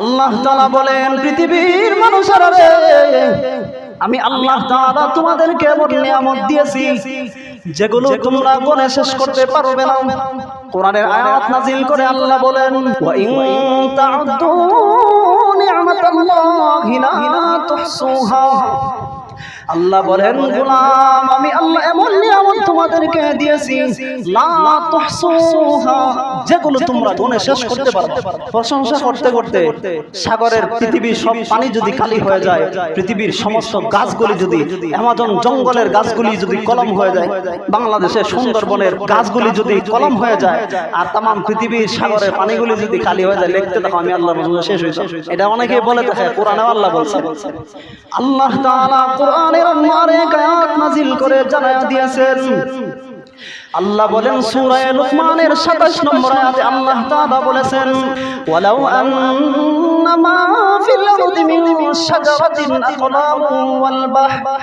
আল্লাহ তালা বলেন, পৃথিবীর মানুষেরা আমি আল্লাহ তাআলা তোমাদেরকে এমন নিয়ামত দিয়েছি, যেগুলো তোমরা গণে শেষ করতে পারবে না। কোরআনের আয়াত নাজিল করে আল্লাহ বলেন আল্লাহ বলেন, গোলাম, আমি তোমাদেরকে দিয়েছি। যেগুলো তোমরা গুণে শেষ করতে পারো। প্রশংসা করতে করতে সাগরের পৃথিবীর সব পানি যদি খালি হয়ে যায়, পৃথিবীর সমস্ত গাছগুলি যদি অ্যামাজন জঙ্গলের গাছগুলি যদি কলম হয়ে যায়, বাংলাদেশের সুন্দরবনের গাছগুলি যদি কলম হয়ে যায়, আর তাম পৃথিবীর সাগরের পানিগুলি যদি খালি হয়ে যায় লিখতে দেখো আমি আল্লাহ শেষ হয়েছে। এটা অনেকে বলে থাকে, কোরআনে আল্লাহ বলছে। আল্লাহ তাআলা কোরআনের অনেক আয়াত করে জানায়া দিয়েছেন। আল্লাহ বলেন সূরা লুকমানের 27 নম্বর আয়াতে আল্লাহ তাআলা বলেছেন ওয়ালাউ আন্নামা ফিল আরদি মিন শাজারাতিন আকলাম ওয়াল বাহর।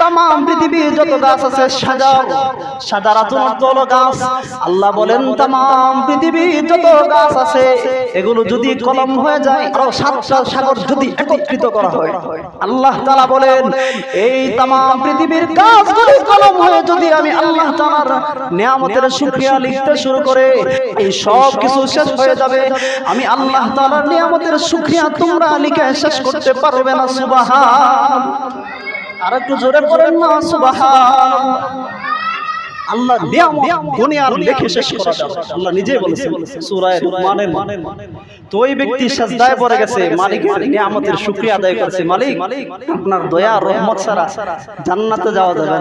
তাম পৃথিবীর যত গাছ আছে সাজা সাজারাতুন হলো গাছ। আল্লাহ বলেন তাম পৃথিবীর যত গাছ আছে এগুলো যদি কলম হয়ে যায় আরও সাতটা সাগর যদি একত্রিত করা হয় আল্লাহ তাআলা বলেন এই তাম পৃথিবীর গাছগুলি কলম হয়ে যদি আমি আল্লাহ তাআলার নিয়ামতের শুকরিয়া লিখতে শুরু করে এই সব কিছু শেষ হয়ে যাবে। আমি আল্লাহ তাআলার নিয়ামতের শুকরিয়া তোমরা লিখে শেষ করতে পারবে না সুবহান জোরে পড়েন না সুবহান আল্লাহ নিয়ামত দুনিয়ার লিখে শেষ করা। আল্লাহ নিজেই বলেছেন, সূরা লুকমানের তো ওই ব্যক্তি সাজদায় পড়ে গেছে মালিকের নিয়ামতের শুকরিয়া আদায় করেছে, মালিক, আপনার দয়া রহমত ছাড়া জান্নাতে যাওয়া যাবে।